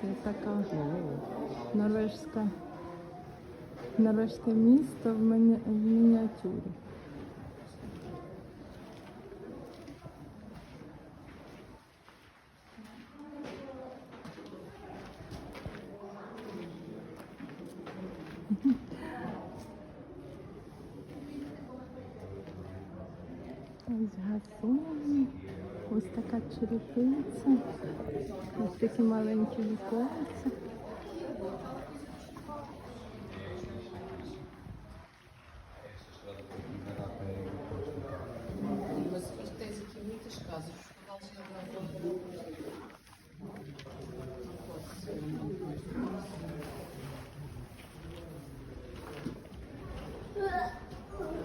Це така норвежська, норвежське місто в, міні, в мініатюрі. Ось газон, custa catira pizza. Esse aqui uma lente de corte. Mas tens aqui muitas casas.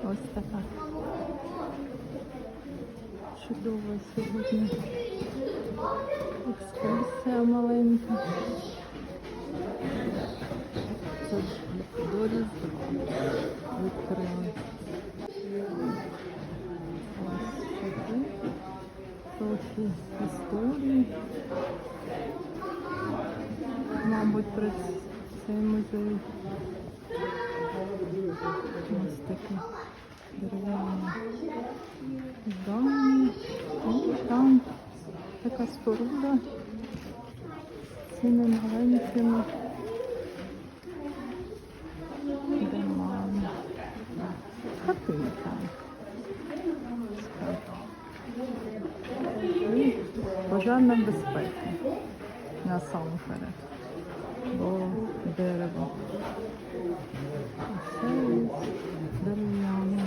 Olha o. Чудова сьогодні. Екскурсія маленька. Це до Різдва відкрили. Ось такі. Трохи історії. Мабуть, про цей музей. Ось такі дерев'яні така споруда з цими маленькими домами. Хатинками. І пожежна безпека насамперед. Бо дерево. Все із дерев'яне.